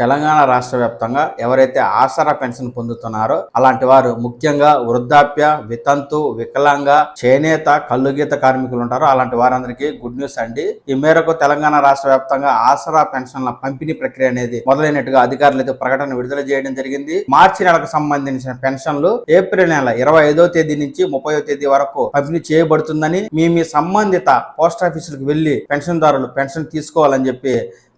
తెలంగాణ రాష్ట్ర వ్యాప్తంగా ఎవరైతే ఆసరా పెన్షన్ పొందుతున్నారో అలాంటి వారు ముఖ్యంగా వృద్ధాప్య వితంతు వికలాంగ చేనేత కల్లుగీత కార్మికులు ఉంటారో. అలాంటి వారందరికీ గుడ్ న్యూస్ అండి. ఈ మేరకు తెలంగాణ రాష్ట్ర వ్యాప్తంగా ఆసరా పెన్షన్ల పంపిణీ ప్రక్రియ అనేది మొదలైనట్టుగా అధికారులు అయితే ప్రకటన విడుదల చేయడం జరిగింది. మార్చి నెలకు సంబంధించిన పెన్షన్లు ఏప్రిల్ నెల ఇరవై ఐదో తేదీ నుంచి ముప్పై తేదీ వరకు పంపిణీ చేయబడుతుందని మీ మీ సంబంధిత పోస్ట్ ఆఫీసులకు వెళ్ళి పెన్షన్దారులు పెన్షన్ తీసుకోవాలని చెప్పి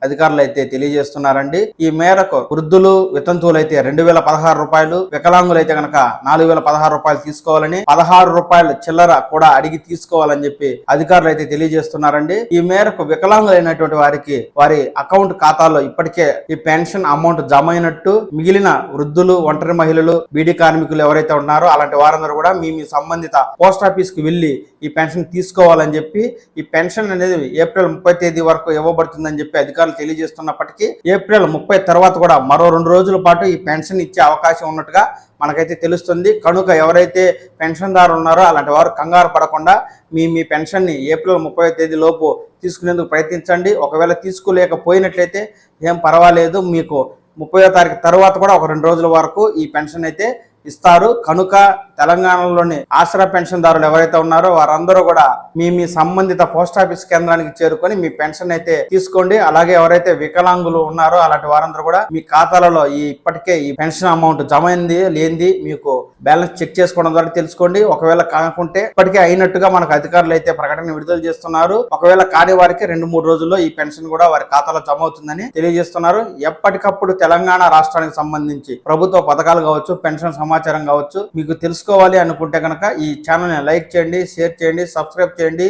అధికారులు అయితే తెలియజేస్తున్నారండి. ఈ మేరకు వృద్ధులు వితంతువులు అయితే రెండు వేల పదహారు రూపాయలు వికలాంగులు అయితే కనుక నాలుగు వేల పదహారు రూపాయలు తీసుకోవాలని పదహారు రూపాయలు చిల్లర కూడా అడిగి తీసుకోవాలని చెప్పి అధికారులు అయితే తెలియజేస్తున్నారండి. ఈ మేరకు వికలాంగులైనటువంటి వారికి వారి అకౌంట్ ఖాతాలో ఇప్పటికే ఈ పెన్షన్ అమౌంట్ జమ అయినట్టు మిగిలిన వృద్ధులు ఒంటరి మహిళలు బీడీ కార్మికులు ఎవరైతే ఉన్నారో అలాంటి వారందరూ కూడా మీ మీ సంబంధిత పోస్ట్ ఆఫీస్కి వెళ్ళి ఈ పెన్షన్ తీసుకోవాలని చెప్పి ఈ పెన్షన్ అనేది ఏప్రిల్ ముప్పై తేదీ వరకు ఇవ్వబడుతుందని చెప్పి అధికారులు తెలియజేస్తున్నప్పటికీ ఏప్రిల్ ముప్పై తర్వాత కూడా మరో రెండు రోజుల పాటు ఈ పెన్షన్ ఇచ్చే అవకాశం ఉన్నట్టుగా మనకైతే తెలుస్తుంది. కనుక ఎవరైతే పెన్షన్దారు ఉన్నారో అలాంటి వారు కంగారు పడకుండా మీ మీ పెన్షన్ని ఏప్రిల్ ముప్పై తేదీ లోపు తీసుకునేందుకు ప్రయత్నించండి. ఒకవేళ తీసుకోలేకపోయినట్లయితే ఏం పర్వాలేదు. మీకు ముప్పై తారీఖు తర్వాత కూడా ఒక రెండు రోజుల వరకు ఈ పెన్షన్ అయితే ఇస్తారు. కనుక తెలంగాణలోని ఆసరా పెన్షన్దారులు ఎవరైతే ఉన్నారో వారందరూ కూడా మీ మీ సంబంధిత పోస్ట్ ఆఫీస్ కేంద్రానికి చేరుకొని మీ పెన్షన్ అయితే తీసుకోండి. అలాగే ఎవరైతే వికలాంగులు ఉన్నారో అలాంటి వారందరూ కూడా మీ ఖాతాలలో ఈ ఇప్పటికే ఈ పెన్షన్ అమౌంట్ జమ అయింది లేనిది మీకు బ్యాలెన్స్ చెక్ చేసుకోవడం ద్వారా తెలుసుకోండి. ఒకవేళ కాకుంటే ఇప్పటికే అయినట్టుగా మనకు అధికారులు అయితే ప్రకటన విడుదల చేస్తున్నారు. ఒకవేళ కాని వారికి రెండు మూడు రోజుల్లో ఈ పెన్షన్ కూడా వారి ఖాతాలో జమ అవుతుందని తెలియజేస్తున్నారు. ఎప్పటికప్పుడు తెలంగాణ రాష్ట్రానికి సంబంధించి ప్రభుత్వ పథకాలు కావచ్చు పెన్షన్ సమాచారం కావచ్చు. మీకు తెలుసుకోవాలి అనుకుంటే కనుక ఈ ఛానల్ని లైక్ చేయండి షేర్ చేయండి సబ్స్క్రైబ్ చేయండి.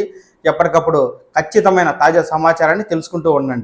ఎప్పటికప్పుడు ఖచ్చితమైన తాజా సమాచారాన్ని తెలుసుకుంటూ ఉండండి.